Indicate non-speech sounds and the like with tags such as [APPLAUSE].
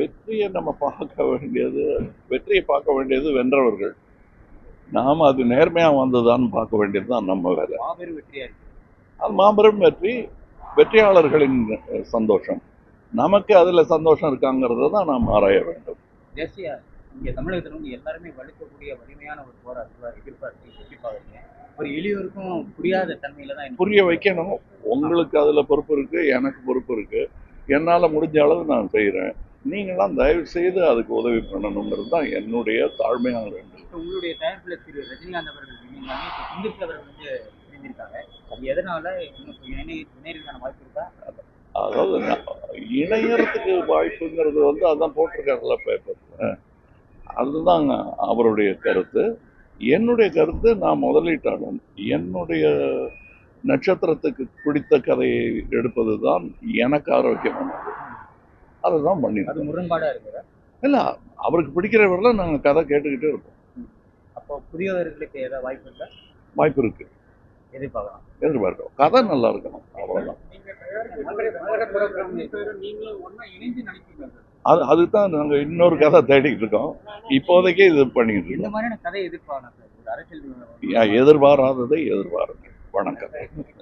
வெற்றியை நம்ம பார்க்க வேண்டியது வெற்றியை பார்க்க வேண்டியது வென்றவர்கள். நாம் அது நேர்மையாக வந்ததான்னு பார்க்க வேண்டியது தான் நம்ம வேலை. மாபெரும் வெற்றியா இருக்கு. அது மாபெரும் வெற்றி வெற்றியாளர்களின் சந்தோஷம். நமக்கு அதில் சந்தோஷம் இருக்காங்கிறத தான் நாம் ஆராய வேண்டும். தேசிய இங்க தமிழகத்துல வந்து எல்லாருமே வலுக்கக்கூடிய வலிமையான ஒரு போரா எதிர்பார்த்து எப்படி பாக்குறீங்க ஒரு எளியோருக்கும் புரியாத தன்மையில தான் புரிய வைக்கணும். உங்களுக்கு அதில் பொறுப்பு இருக்குது எனக்கு பொறுப்பு இருக்குது என்னால் முடிஞ்ச அளவு நான் செய்கிறேன் நீங்களாம் தயவு செய்து அதுக்கு உதவி பண்ணணுங்கிறது தான் என்னுடைய தாழ்மையான வேண்டும் உங்களுடைய தயாரிப்புல திரு ரஜினிகாந்த் அவர்கள் சிந்திப்பு அவர்கள் வந்து இணைந்திருக்காங்க. அது எதனால இன்னும் இணை இணையறதுக்கான வாய்ப்பு இருக்கா? அதாவது இணையறதுக்கு வாய்ப்புங்கிறது வந்து அதான் போட்டிருக்காருல பேப்பர் அதுதான் அவருடைய கருத்து. என்னுடைய கருத்து நான் முதலீட்டாளன். என்னுடைய நட்சத்திரத்துக்கு பிடித்த கதையை எடுப்பது தான் எனக்கு ஆரோக்கியமானது. அதுதான் அது பண்ணிருக்கோம் முரண்பாடா இருக்குதா? இல்லை அவருக்கு பிடிக்கிறவரில் நாங்கள் கதை கேட்டுக்கிட்டே இருப்போம். அப்போ புதியவர்களுக்கு ஏதாவது வாய்ப்பு இருக்கா? வாய்ப்பு இருக்கு. எதிர்பார்க்கலாம். எதிர்பார்க்கிறோம் கதை நல்லா இருக்கணும் அவ்வளோதான் அது அதுதான் நாங்கள் இன்னொரு கதை தேடிக்கிட்டு இருக்கோம். இப்போதைக்கு இது பண்ணிக்கிட்டு இந்த இருக்கோம் மாதிரியான கதை எதிர்பார்க்கலாம் எதிர்பாராததை எதிர்பாருங்க. [LAUGHS]